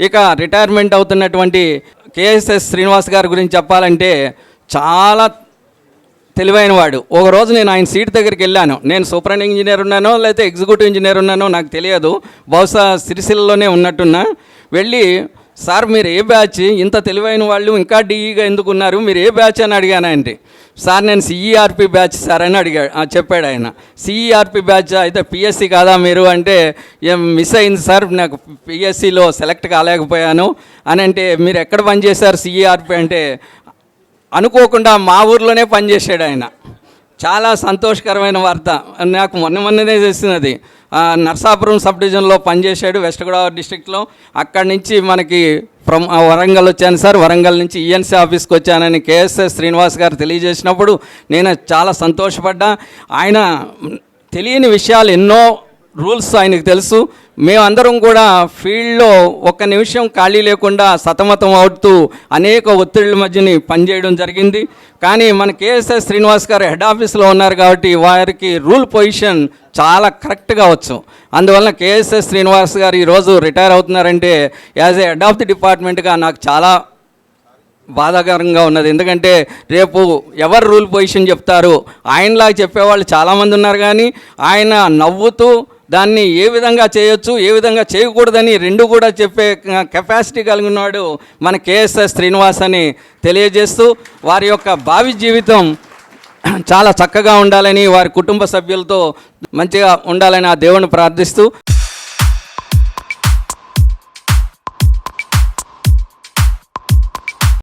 ఇక రిటైర్మెంట్ అవుతున్నటువంటి కేఎస్ఎస్ శ్రీనివాస్ గారి గురించి చెప్పాలంటే చాలా తెలివైన వాడు. ఒక రోజు నేను ఆయన సీట్ దగ్గరికి వెళ్ళాను. నేను సూపరింటెండెంట్ ఇంజనీర్ ఉన్నానో లేకపోతే ఎగ్జిక్యూటివ్ ఇంజనీర్ ఉన్నానో నాకు తెలియదు. బహుశా సిరిసిల్లలోనే ఉన్నట్టున్నా. వెళ్ళి సార్ మీరు ఏ బ్యాచ్? ఇంత తెలివైన వాళ్ళు ఇంకా డీఈగా ఎందుకు ఉన్నారు? మీరు ఏ బ్యాచ్? అని అడిగానండి సార్ నేను సిఈఆర్పి బ్యాచ్ సార్ అని అడిగా చెప్పాడు ఆయన. సిఈఆర్పి బ్యాచ్ అయితే పిఎస్సి కాదా మీరు? అంటే ఏం మిస్ అయింది సార్ నాకు పిఎస్సిలో సెలెక్ట్ కాలేకపోయాను. అని అంటే మీరు ఎక్కడ పనిచేశారు సిఈఆర్పి? అంటే అనుకోకుండా మా ఊర్లోనే పనిచేసాడు ఆయన. చాలా సంతోషకరమైన వార్త. నాకు మొన్న మొన్ననే తెలిసినది. నర్సాపురం సబ్ డివిజన్లో పనిచేశాడు వెస్ట్ గోదావరి డిస్టిక్లో అక్కడి నుంచి మనకి ఫ్రమ్ వరంగల్ వచ్చాను సార్. వరంగల్ నుంచి ఈఎన్సీ ఆఫీస్కి వచ్చానని కేఎస్ఎస్ శ్రీనివాస్ గారు తెలియజేసినప్పుడు నేను చాలా సంతోషపడ్డా. ఆయన తెలియని విషయాలు ఎన్నో రూల్స్ ఆయనకు తెలుసు. మేమందరం కూడా ఫీల్డ్లో ఒక్క నిమిషం ఖాళీ లేకుండా సతమతం అవుతూ అనేక ఒత్తిళ్ళ మధ్యని పనిచేయడం జరిగింది. కానీ మన కేఎస్ఎస్ శ్రీనివాస్ గారు హెడ్ ఆఫీస్లో ఉన్నారు కాబట్టి వారికి రూల్ పొజిషన్ చాలా కరెక్ట్గా వచ్చు. అందువలన కేఎస్ఎస్ శ్రీనివాస్ గారు ఈరోజు retire అవుతున్నారంటే as a head of the డిపార్ట్మెంట్గా నాకు చాలా బాధాకరంగా ఉన్నది. ఎందుకంటే రేపు ఎవరు రూల్ పొజిషన్ చెప్తారు? ఆయనలాగా చెప్పేవాళ్ళు చాలామంది ఉన్నారు కానీ ఆయన నవ్వుతూ దాన్ని ఏ విధంగా చేయొచ్చు ఏ విధంగా చేయకూడదని రెండు కూడా చెప్పే కెపాసిటీ కలిగి ఉన్నాడు మన కేఎస్ఎస్ శ్రీనివాస్ అని తెలియజేస్తూ వారి యొక్క భావి జీవితం చాలా చక్కగా ఉండాలని వారి కుటుంబ సభ్యులతో మంచిగా ఉండాలని ఆ దేవుని ప్రార్థిస్తూ